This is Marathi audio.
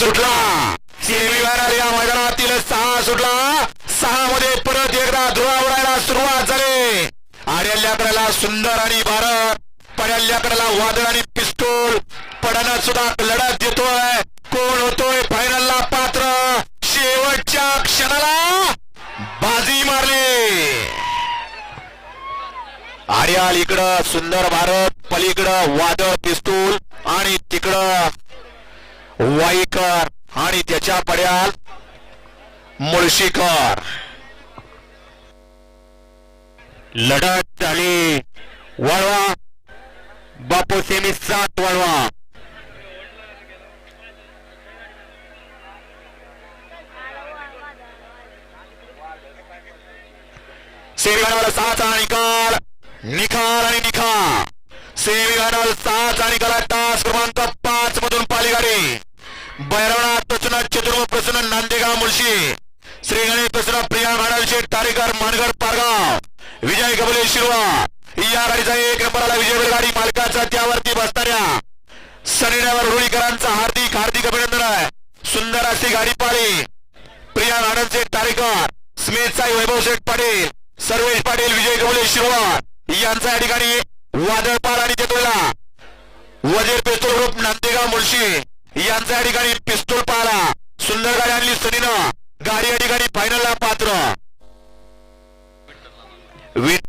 सुटला. सेमीफायनल या मैदानातील सहा सुटला. सहा मध्ये परत एकदा धुळावरायला सुरुवात झाली. आड्याल्याकडेला सुंदर आणि भारत. पड्याल्याकडेला वादळ आणि पिस्तूल. पडणं सुद्धा लढत देतोय. कोण होतोय फायनलला पात्र? शेवटच्या क्षणाला बाजी मारली. आर्याल इकडं सुंदर भारत पलीकडं वादळ पिस्तूल आणि तिकडं आणि त्याच्या पड्याल मुळशीकर. लढत झाली वळवा. बापू सेमी सात वळवा. सेमीफायनल सहाचा निकाल. निकाल आणि निकाल सेमीफायनल सहाचा निकाल आहे. तास क्रमांक पाच मधून पाली गाडी प्रसन्न चतुर्म प्रसन्न नांदेगाव मुळशी. श्री गणेश प्रसन्न प्रिया महाराज तारेकर मानगड पारगाव. विजय कबले शिरवा. या गाडीचा एक नंबरला विजय गाडी मालकाचा त्यावरती बसणाऱ्या सनिड्यावर रुळीकरांचा हार्दिक हार्दिक अभिनंदन आहे. सुंदर अशी गाडी पाळी. प्रिया आनंदचे तारेकर स्मित साई वैभव शेठ पाटील. सर्वेश पाटील विजय गवले शिरवार यांचा या ठिकाणी वादळपाल आणि चतुर्ला वजीर पेट्रोल ग्रुप नांदेगाव मुळशी. यांचा या ठिकाणी पिस्तूल पाहिला. सुंदर गाडी आणली सनीनं गाडी या ठिकाणी फायनलला पात्र.